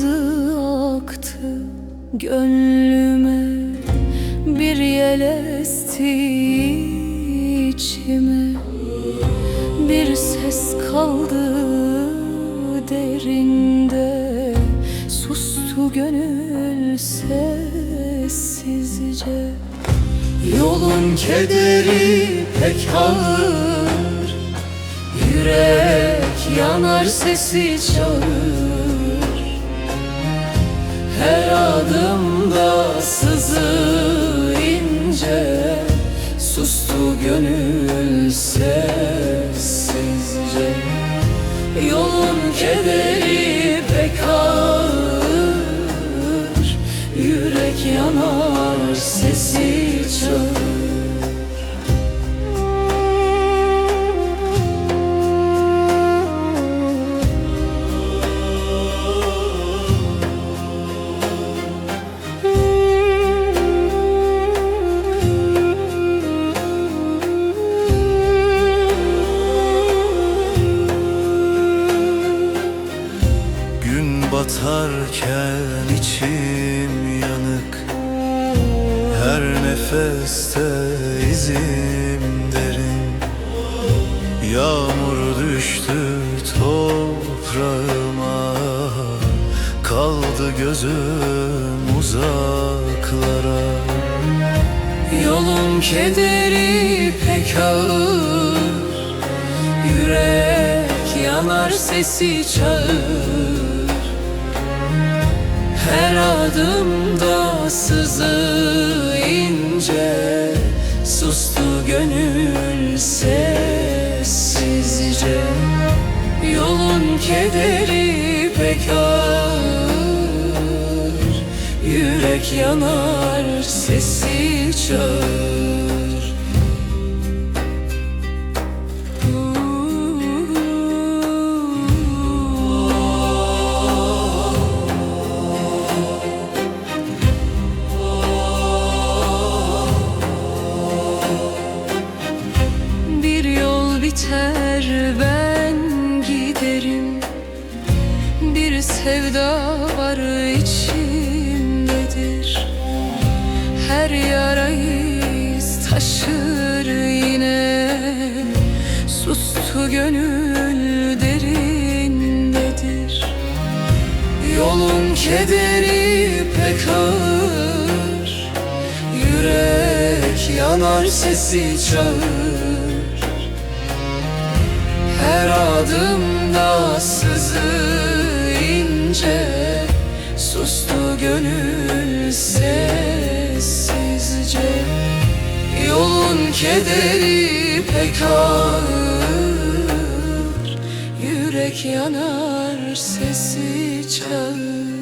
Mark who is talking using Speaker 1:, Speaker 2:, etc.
Speaker 1: Sızı aktı gönlüme. Bir yel esti içime. Bir ses kaldı derinde. Sustu gönül sessizce. Yolun kederi pek ağır. Yürek yanar sesi çağır Her adımda sızı ince Sustu gönül sessizce. Yolun kederi pek ağır Yürek yanar sesi çağır
Speaker 2: batarken içim yanık. Her nefeste izim derin. Yağmur düştü toprağıma. Kaldı gözüm uzaklara.
Speaker 1: Yolun kederi pek ağır. Yürek yanar sesi çağır adımda sızı ince Sustu gönül sessizce. Yolun kederi pek ağır Yürek yanar sesi çağır biter ben giderim. Bir sevda var içimdedir. Her yara iz taşır yine. Sustu gönül derindedir. Yolun kederi pek ağır. Yürek yanar sesi çağır Her adımda sızı ince Sustu gönül sessizce. Yolun kederi pek ağır Yürek yanar sesi çağır